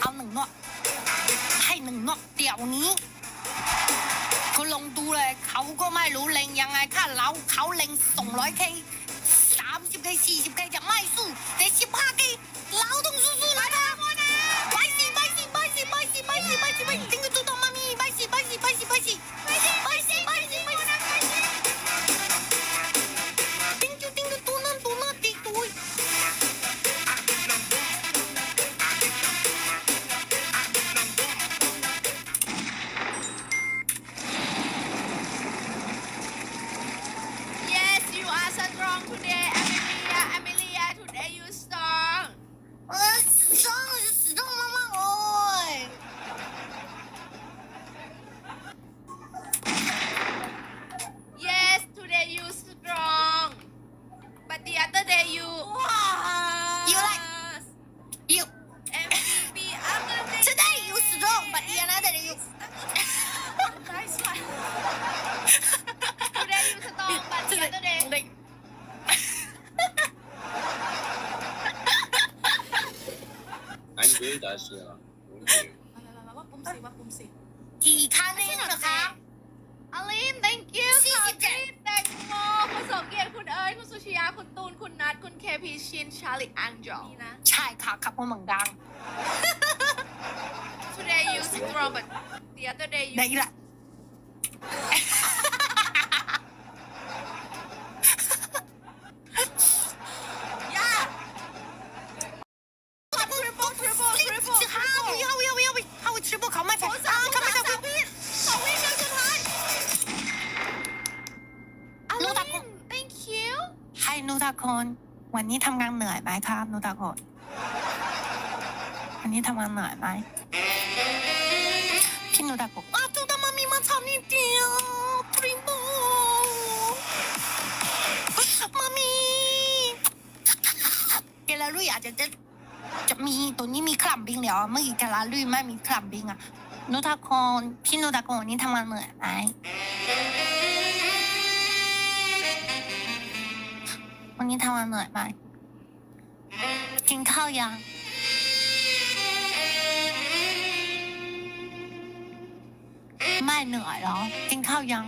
เอาหนึ่งเนาะให้หนึ่งเนาะเดี๋ยวนี้เขาลงดูเลยเขาก็ไม่รู้เล็งยังไงค่ะเราเขาเล็งสองร้อยเคสามสิบเคสี่สิบเคจะไม่สู้ that you was. You like you. MVP. Today you strong, but the another day you. Today you strong, but the other day. Like, I'm good, Ashley. ยรติคุณเอ๋ยคุณสุชยาคุณตูนคุณนัทคุณเคพีชินชาลิอังจอนี่นะ ใช่ค่ะขับมาเหมือนดัง today you strong but the other day you ได้ละ คนวันนี้ทำงานเหนื่อยไหมคะนูตาคนวันนี้ทำงานเหนื่อยไหมพี่นูตาคนอ้าวตูตามามีมาทำนิดเดียวทริปเปิลมามีแกลาลุยอาจจะจะจะมีตัวนี้มีคลัมบิ้งแล้วเมื่อกี้แกลาลุยไม่มีคลัมบิงอะนูตาคนพี่นูตาคนวันนี้ทำงานเหนื่อยไหม วันนี้ทำงานเหนื่อยไหมกินข้าวยังไม่เหนื่อยเหรอ กินข้าวยัง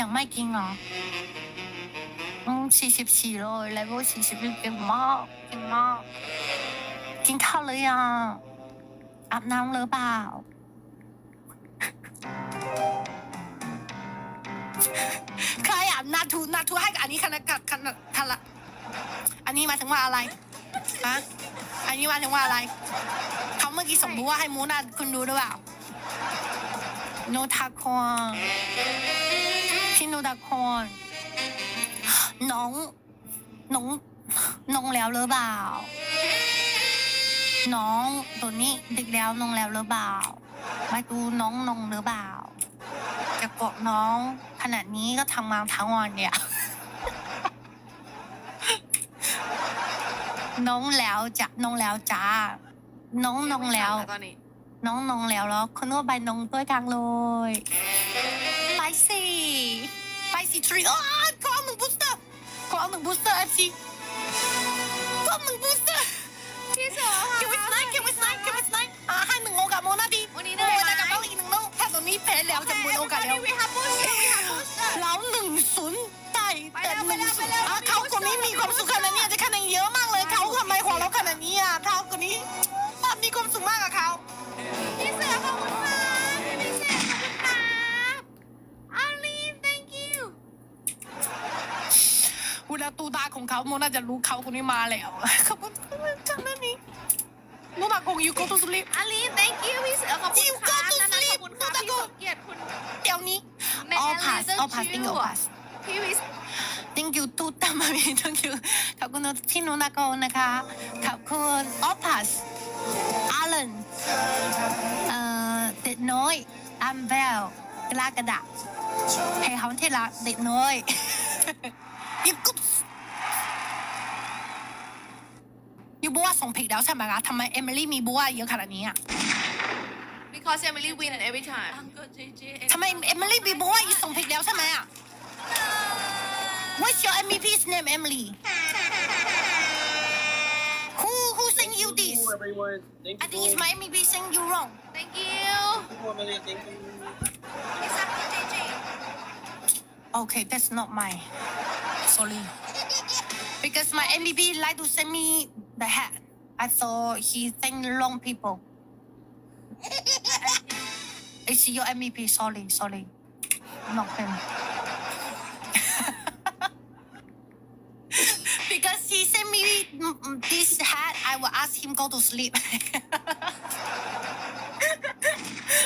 ยังไม่กินเหรออืมสี่สิบสี่เลยเลเวลสี่สิบเก่งมากเก่งมากกินข้าวหรือยังอาบน้ำหรือเปล่า ใครอะนาทูนาทูให้กับอันนี้คณะกับคณะคณะอันนี้มาถึงว่าอะไรฮะอันนี้มาถึงว่าอะไรเขาเมื่อกี้สมมติว่าให้มูนาคุณรู้หรือเปล่าโนทาคอนพี่โนทาคอนน้องน้องน้องแล้วหรือเปล่า น้องตัวนี้เด็กแล้วน้องแล้วหรือเปล่า ไม่ดูน้องนงหรือเปล่าจะกดน้องขนาดนี้ก็ทำมาทั้งวันเนี่ยน้องแล้วจะน้องแล้วจ้า น้องน้องแล้ว ตอนนี้น้องน้องแล้วแล้วคนนู้นไปน้องด้วยกันเลยไปสิไปสิทรีโอ้ยขอหนึ่งบูสเตอร์ขอหนึ่งบูสเตอร์เอฟซีขอหนึ่งบูสเตอร์พี่เสือค่ะเก็บไว้สไน เวลาตูตาของเขาโมน่าจะรู้เขาคนนี้มาแล้วเขาก็จังนั่นนี่โมนาคงยู่ก็ตุสลิปอาลี thank you พี่เสือขอบคุณ You ค่ะ got to นันท์ข sleep อบคุณค่ะ Mother พี่สมเกียรติคุณเดี๋ยวนี้ all pass all pass thank you all pass พี่วิส thank you ตูตามามี thank you ขอบคุณพี่โนนาโกนะคะขอบคุณ all pass Alan เอ่อเด็ดน้อย I'm well กล้ากระดาษให้เขาที่รักเด็กน้อยยูกุ๊ ส่งผิดแล้วใช่ไหมคะทำไมเอมิลี่มีบัวเยอะขนาดนี้อะ because Emily win every time ทำไมเอมิลี่มีบัวยูส่งผิดแล้วใช่ไหมอะ What's your MVP's name Emily Who who sing you this Thank you, everyone. Thank you. I think it's my MVP sing you wrong thank you Thank you, Emily. Thank you. exactly JJ Okay, that's not my. Sorry. Because my MVP like to send me the hat. I thought he sent wrong people. It's your MEP. Sorry, sorry. Not him. because he sent me this hat, I will ask him go to sleep.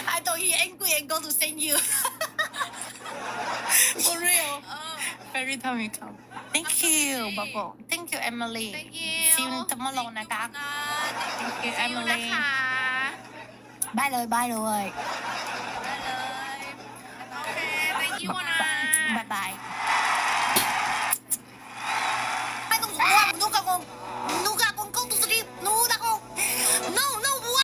I thought he angry and go to send you. For real. oh Every time you come. Thank you, Bubble. Thank you, Emily. thank you See you นะคะ Thank you ซิลงนะคะ บายเลยบายเลยได้เลย โอเคไปกี่วันนะบายบายไม่ต้องห่วงลูกกระงง